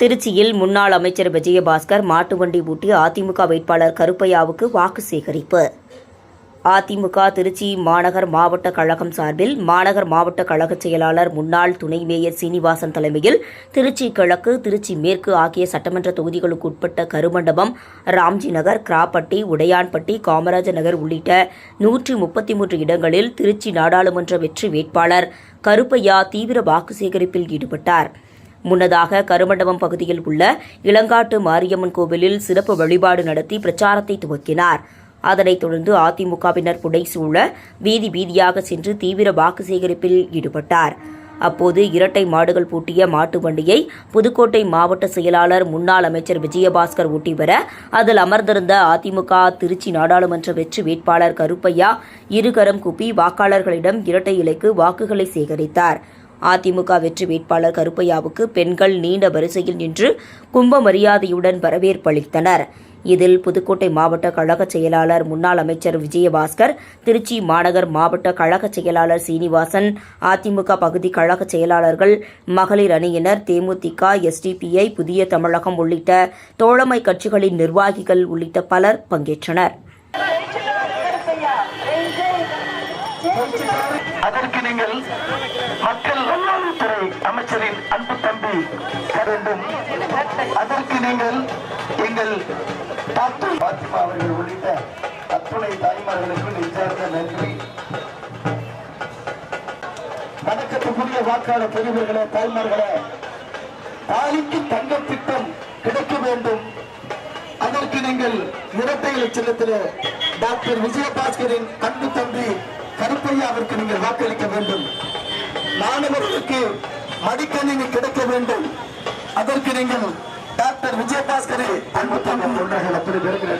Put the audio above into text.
திருச்சியில் முன்னாள் அமைச்சர் விஜயபாஸ்கர் மாட்டு வண்டி ஊட்டி அதிமுக வேட்பாளர் கருப்பையாவுக்கு வாக்கு சேகரிப்பு. அதிமுக திருச்சி மாநகர் மாவட்ட கழகம் சார்பில் மாநகர் மாவட்ட கழக செயலாளர் முன்னாள் துணை மேயர் சீனிவாசன் தலைமையில் திருச்சி கிழக்கு திருச்சி மேற்கு ஆகிய சட்டமன்ற தொகுதிகளுக்கு உட்பட்ட கருமண்டபம் ராம்ஜி நகர் கிராப்பட்டி உடையான்பட்டி காமராஜர் நகர் உள்ளிட்ட நூற்றி முப்பத்தி மூன்று இடங்களில் திருச்சி நாடாளுமன்ற வெற்றி வேட்பாளர் கருப்பையா தீவிர வாக்கு சேகரிப்பில் ஈடுபட்டார். முன்னதாக கருமண்டபம் பகுதியில் உள்ள இளங்காட்டு மாரியம்மன் கோவிலில் சிறப்பு வழிபாடு நடத்தி பிரச்சாரத்தை துவக்கினார். அதனைத் தொடர்ந்து அதிமுகவினர் புடைசூழ வீதி வீதியாக சென்று தீவிர வாக்கு சேகரிப்பில் ஈடுபட்டார். அப்போது இரட்டை மாடுகள் பூட்டிய மாட்டு வண்டியை புதுக்கோட்டை மாவட்ட செயலாளர் முன்னாள் அமைச்சர் விஜயபாஸ்கர் ஊட்டி வர அதில் அமர்ந்திருந்த அதிமுக திருச்சி நாடாளுமன்ற வெற்றி வேட்பாளர் கருப்பையா இருகரம் குப்பி வாக்காளர்களிடம் இரட்டை இலைக்கு வாக்குகளை சேகரித்தார். அதிமுக வெற்றி வேட்பாளர் கருப்பையாவுக்கு பெண்கள் நீண்ட வரிசையில் நின்று கும்ப மரியாதையுடன் வரவேற்பளித்தனர் இதில் புதுக்கோட்டை மாவட்ட கழக செயலாளர் முன்னாள் அமைச்சர் விஜயபாஸ்கர் திருச்சி மாநகர் மாவட்ட கழக செயலாளர் சீனிவாசன் அதிமுக பகுதி கழக செயலாளர்கள் மகளிர் அணியினர் தேமுதிக எஸ்டிபிஐ புதிய தமிழகம் உள்ளிட்ட தோழமை கட்சிகளின் நிர்வாகிகள் உள்ளிட்ட பலர் பங்கேற்றனர். அதற்கு நீங்கள் மக்கள் நல்வாழ்வுத்துறை அமைச்சரின் அன்பு தம்பி வேண்டும். அதற்கு நீங்கள் எங்கள் டாக்டர் பாத்திமா அவர்கள் உள்ளிட்ட அத்துணை தாய்மார்களுக்கு நெஞ்சார்ந்த நன்றி. வணக்கத்துக்குரிய வாக்காளர் பெரியவர்களே தாய்மார்களே தாலிக்கு தங்க திட்டம் கிடைக்க வேண்டும். அதற்கு நீங்கள் இரட்டை இலட்சணத்தில் டாக்டர் விஜயபாஸ்கரின் அன்பு தம்பி அவருக்கு நீங்கள் வாக்களிக்க வேண்டும். மாணவர்களுக்கு மடிக்கணினி கிடைக்க வேண்டும். அதற்கு நீங்கள் டாக்டர் விஜயபாஸ்கரை அன்பு தமிழ் தொண்டர்கள் அத்தனை பேருக்கு